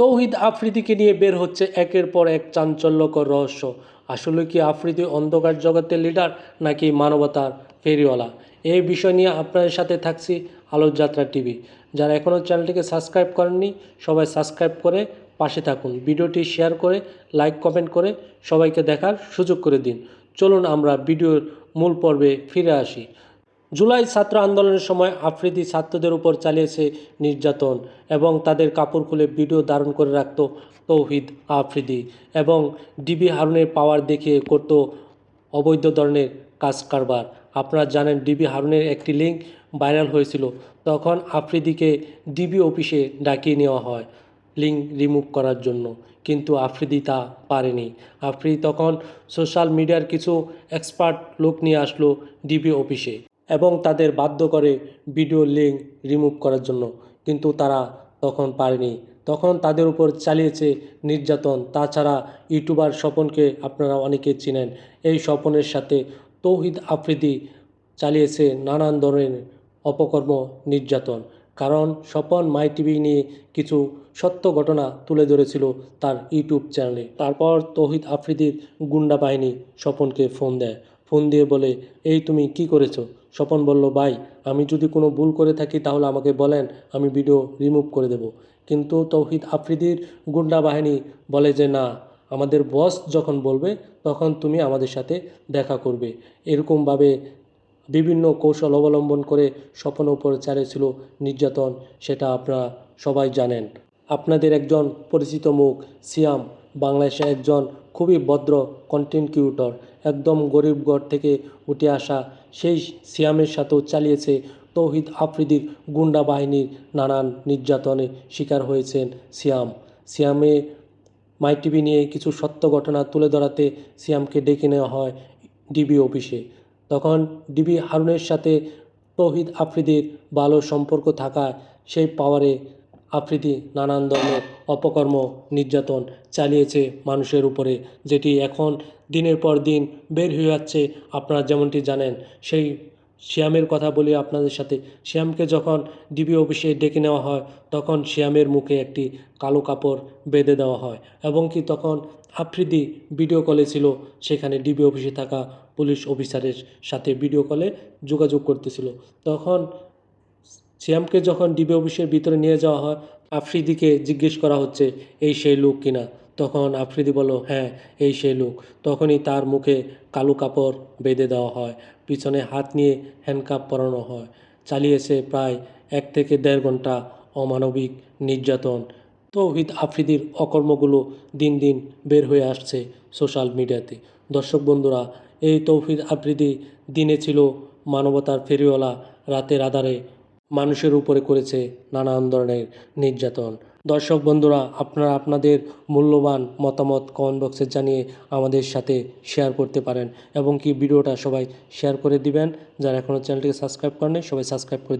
তৌহিদ আফ্রিদিকে নিয়ে বের হচ্ছে একের পর এক চাঞ্চল্যকর রহস্য। আসলে কি আফ্রিদি অন্ধকার জগতের লিডার নাকি মানবতার ফেরিওয়ালা? এই বিষয় নিয়ে আপনাদের সাথে থাকছি আলোকযাত্রা টিভি। যারা এখনও চ্যানেলটিকে সাবস্ক্রাইব করেননি, সবাই সাবস্ক্রাইব করে পাশে থাকুন। ভিডিওটি শেয়ার করে, লাইক, কমেন্ট করে সবাইকে দেখার সুযোগ করে দিন। চলুন আমরা ভিডিওর মূল পর্বে ফিরে আসি। জুলাই ছাত্র আন্দোলনের সময় আফ্রিদি ছাত্রদের উপর চালিয়েছে নির্যাতন এবং তাদের কাপড় খুলে ভিডিও ধারণ করে রাখত তৌহিদ আফ্রিদি এবং ডিবি হারুনের পাওয়ার দেখিয়ে করত অবৈধ ধরনের কাজ কারবার। আপনারা জানেন ডিবি হারুনের একটি লিঙ্ক ভাইরাল হয়েছিল। তখন আফ্রিদিকে ডিবি অফিসে ডাকিয়ে নেওয়া হয় লিঙ্ক রিমুভ করার জন্য। কিন্তু আফ্রিদি তা পারেনি। আফ্রিদি তখন সোশ্যাল মিডিয়ার কিছু এক্সপার্ট লোক নিয়ে আসলো ডিবি অফিসে। এবং তাদের বাধ্য করে ভিডিও লিঙ্ক রিমুভ করার জন্য। কিন্তু তারা তখন পারেনি। তখন তাদের উপর চালিয়েছে নির্যাতন। তাছাড়া ইউটিউবার স্বপনকে আপনারা অনেকে চিনেন। এই স্বপনের সাথে তৌহিদ আফ্রিদি চালিয়েছে নানান ধরনের অপকর্ম, নির্যাতন। কারণ স্বপন মাই টিভি নিয়ে কিছু সত্য ঘটনা তুলে ধরেছিল তার ইউটিউব চ্যানেলে। তারপর তৌহিদ আফ্রিদির গুন্ডা বাহিনী স্বপনকে ফোন দেয়। ফোন দিয়ে বলে, এই তুমি কি করেছ? স্বপন বলল, ভাই, আমি যদি কোনো ভুল করে থাকি তাহলে আমাকে বলেন, আমি ভিডিও রিমুভ করে দেব। কিন্তু তৌহিদ আফ্রিদির গুন্ডা বাহিনী বলে যে, না, আমাদের বস যখন বলবে, তখন তুমি আমাদের সাথে দেখা করবে। এরকমভাবে বিভিন্ন কৌশল অবলম্বন করে স্বপন উপর চালিয়েছিল নির্যাতন, সেটা আপনারা সবাই জানেন। আপনাদের একজন পরিচিত মুখ, সিয়াম বাংলাদেশে একজন খুবই ভদ্র কন্টেন্ট ক্রিয়েটর একদম গরিব ঘর থেকে উঠে আসা সেই সিয়ামের সাথেও চালিয়েছে তৌহিদ আফ্রিদির গুন্ডা বাহিনীর নানান নির্যাতনের শিকার হয়েছেন সিয়াম। সিয়ামে মাই টিভি নিয়ে কিছু সত্য ঘটনা তুলে ধরাতে সিয়ামকে ডেকে নেওয়া হয় ডিবি অফিসে। তখন ডিবি হারুনের সাথে তৌহিদ আফ্রিদির ভালো সম্পর্ক থাকায় সেই পাওয়ারে আফ্রিদি নানান ধরনের অপকর্ম, নির্যাতন চালিয়েছে মানুষের উপরে, যেটি এখন দিনের পর দিন বের হয়ে যাচ্ছে আপনারা যেমনটি জানেন, সেই শ্যামের কথা বলি আপনাদের সাথে। শ্যামকে যখন ডিবি অফিসে ডেকে নেওয়া হয়, তখন শ্যামের মুখে একটি কালো কাপড় বেঁধে দেওয়া হয় এবং কি তখন আফ্রিদি ভিডিও কলে ছিল, সেখানে ডিবি অফিসে থাকা পুলিশ অফিসারের সাথে ভিডিও কলে যোগাযোগ করতেছিল। তখন শ্যামকে যখন ডিবি অফিসের ভিতরে নিয়ে যাওয়া হয়, আফ্রিদিকে জিজ্ঞেস করা হচ্ছে, এই সেই লোক কিনা তখন আফ্রিদি বলল হ্যাঁ এই সেই লোক। তখনই তার মুখে কালো কাপড় বেঁধে দেওয়া হয়, পিছনে হাত নিয়ে হ্যান্ডকাপ পরানো হয়। চালিয়েছে প্রায় এক থেকে দেড় ঘণ্টা অমানবিক নির্যাতন। তৌহিদ আফ্রিদির অকর্মগুলো দিন দিন বের হয়ে আসছে সোশ্যাল মিডিয়াতে। দর্শক বন্ধুরা, এই তৌহিদ আফ্রিদি দিনে ছিল মানবতার ফেরিওয়ালা রাতের আধারে মানুষের উপরে করেছে নানান ধরনের নির্যাতন। দর্শক বন্ধুরা, আপনারা আপনাদের মূল্যবান মতামত কমেন্ট বক্সে জানিয়ে আমাদের সাথে শেয়ার করতে পারেন এবং কি ভিডিওটা সবাই শেয়ার করে দিবেন। যারা এখনও চ্যানেলটিকে সাবস্ক্রাইব করেনি সবাই সাবস্ক্রাইব করে দিবেন।